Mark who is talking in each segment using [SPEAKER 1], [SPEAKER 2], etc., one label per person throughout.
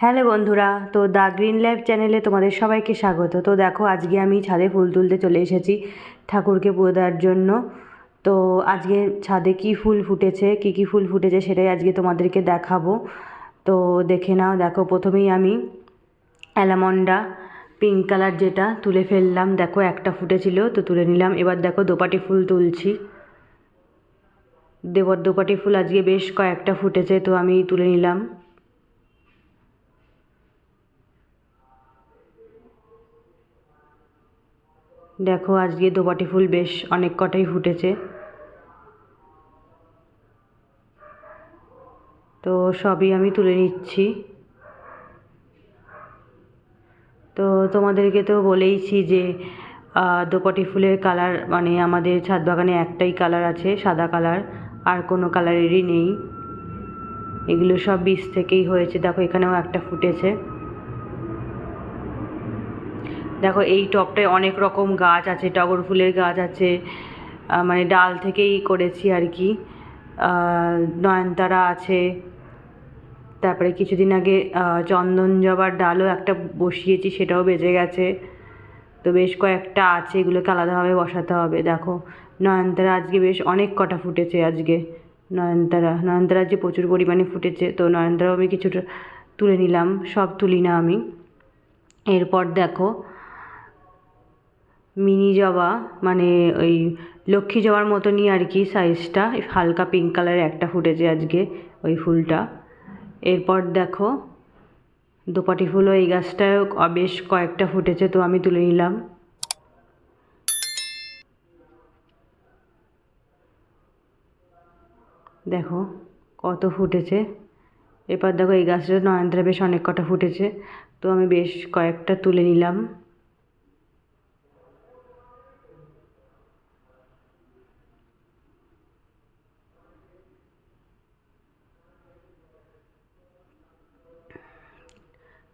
[SPEAKER 1] Hello বন্ধুরা, তো the green life চ্যানেলে তোমাদের সবাইকে স্বাগত। তো দেখো, আজকে আমি ছাদে ফুল তুলতে চলে এসেছি ঠাকুরকে পুজো দেওয়ার জন্য। তো আজকে ছাদে কি ফুল ফুটেছে, কি কি ফুল ফুটেছে সেটাই আজকে তোমাদেরকে দেখাবো। তো দেখে নাও, দেখো, প্রথমেই আমি অ্যালামন্ডা পিঙ্ক কালার যেটা তুলে ফেললাম। দেখো, একটা ফুটেছিল, তো তুলে নিলাম। এবার দেখো, দোপাটি ফুল তুলছি। দেবর দোপাটি ফুল আজকে বেশ কয়েকটা ফুটেছে, তো আমি তুলে নিলাম। দেখো আজকে দোপাটি ফুল বেশ অনেক কটাই ফুটেছে। তো সবই আমি তুলে নিচ্ছি। তো তোমাদেরকে তো বলেইছি যে দোপাটি ফুলের কালার মানে আমাদের ছাদ বাগানে একটাই কালার আছে, সাদা কালার, আর কোনো কালারেরই নেই। এগুলো সব বীজ থেকেই হয়েছে। দেখো এখানেও একটা ফুটেছে। দেখো এই টবটায় অনেক রকম গাছ আছে, টগর ফুলের গাছ আছে মানে ডাল থেকেই করেছি আর কি। নয়নতারা আছে, তারপরে কিছুদিন আগে চন্দন জবার ডালও একটা বসিয়েছি, সেটাও বেজে গেছে। তো বেশ কয়েকটা আছে, এগুলোকে আলাদাভাবে বসাতে হবে, দেখো। নয়নতারা আজকে বেশ অনেক কটা ফুটেছে আজকে, নয়নতারা। নয়নতারা যে প্রচুর পরিমাণে ফুটেছে, তো নয়নতারাও আমি কিছুটা তুলে নিলাম, সব তুলি না আমি। এরপর দেখো মিনি জবা মানে ওই লক্ষ্মী জবার মতনই আর কি সাইজটা হালকা পিঙ্ক কালারের একটা ফুটেছে আজকে ওই ফুলটা। এরপর দেখো, দোপাটি ফুলও এই গাছটায় বেশ কয়েকটা ফুটেছে তো আমি তুলে নিলাম। দেখো, কত ফুটেছে। এরপর দেখো এই গাছটা নয়নতারা বেশ অনেক কটা ফুটেছে। তো আমি বেশ কয়েকটা তুলে নিলাম।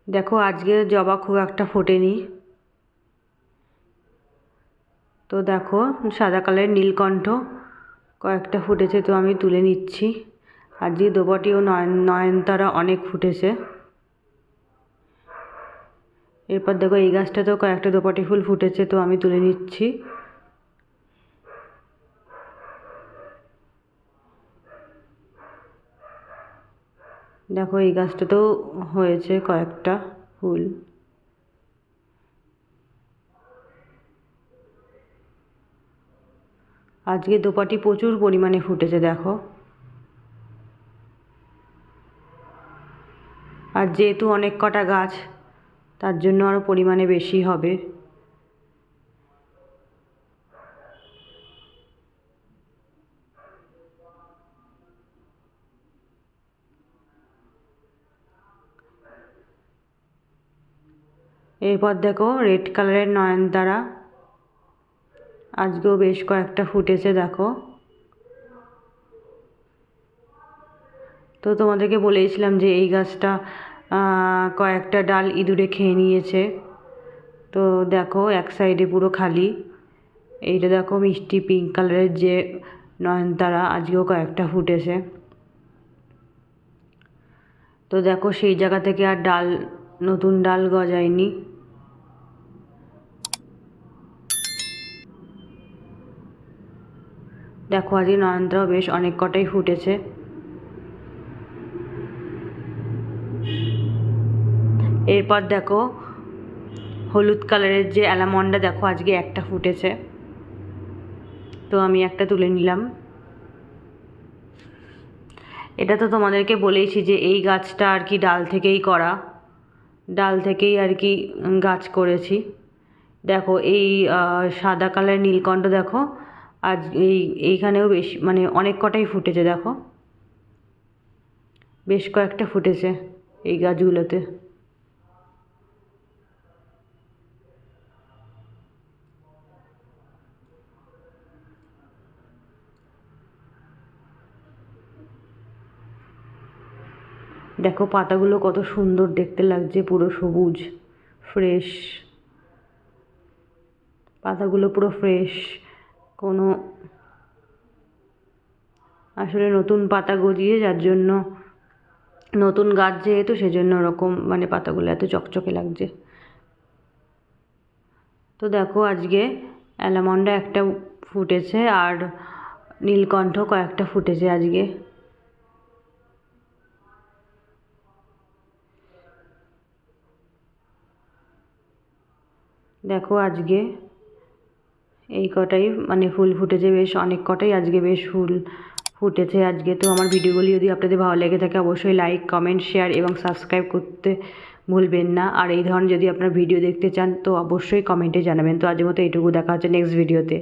[SPEAKER 1] দেখো আজকে জবা খুব একটা ফোটেনি। তো দেখো, সাদা কালারের নীলকণ্ঠ কয়েকটা ফুটেছে তো আমি তুলে নিচ্ছি। আজকে দোপাটি ও নয়ন নয়নতারা অনেক ফুটেছে। এরপর দেখো এই গাছটাতেও কয়েকটা দোপাটি ফুল ফুটেছে তো আমি তুলে নিচ্ছি। দেখো, এই গাছটাতেও হয়েছে কয়েকটা ফুল। আজকে দোপাটি প্রচুর পরিমাণে ফুটেছে, দেখো। আর যেহেতু অনেক কটা গাছ, তার জন্য আরও পরিমাণে বেশি হবে। এরপর দেখো রেড কালারের নয়নতারা আজকেও বেশ কয়েকটা ফুটেছে, দেখো। তো তোমাদেরকে বলেছিলাম যে এই গাছটা কয়েকটা ডাল ইঁদুরে খেয়ে নিয়েছে। তো দেখো, এক সাইডে পুরো খালি। এইটা দেখো মিষ্টি পিঙ্ক কালারের যে নয়নতারা আজকেও কয়েকটা ফুটেছে। তো দেখো সেই জায়গা থেকে আর ডাল, নতুন ডাল গজায়নি। দেখো, আজকে নয়নতারাও বেশ অনেক কটাই ফুটেছে। এরপর দেখো, হলুদ কালারের যে অ্যালামন্ডা দেখো, আজকে একটা ফুটেছে। তো আমি একটা তুলে নিলাম। এটা তো তোমাদেরকে বলেইছি যে এই গাছটা আর কি ডাল থেকেই করা। ডাল থেকেই আর কি গাছ করেছি। দেখো, এই সাদা কালার নীলকণ্ঠ, দেখো আজ এই, এইখানেও বেশ মানে অনেক কটাই ফুটেছে, দেখো। বেশ কয়েকটা ফুটেছে এই গাছগুলোতে। দেখো পাতাগুলো কত সুন্দর দেখতে লাগছে, পুরো সবুজ ফ্রেশ পাতাগুলো পুরো ফ্রেশ কোনো আসলে নতুন পাতা গজিয়ে যার জন্য নতুন গাছ যেহেতু সেজন্য ওরকম মানে পাতাগুলো এত চকচকে লাগছে। তো দেখো আজকে অ্যালামন্ডা একটা ফুটেছে আর নীলকণ্ঠ কয়েকটা ফুটেছে আজকে। দেখো আজকে এই কটাই মানে ফুল ফুটেছে বেশ, অনেক কটাই আজকে বেশ ফুল ফুটেছে। আজকে তো আমার ভিডিওগুলি যদি আপনাদের ভালো লেগে থাকে, অবশ্যই লাইক কমেন্ট শেয়ার এবং সাবস্ক্রাইব করতে ভুলবেন না। আর এই ধরনের যদি আপনার ভিডিও দেখতে চান, তো অবশ্যই কমেন্টে জানাবেন। তো আজের মতো এইটুকু, দেখা হচ্ছে নেক্সট ভিডিওতে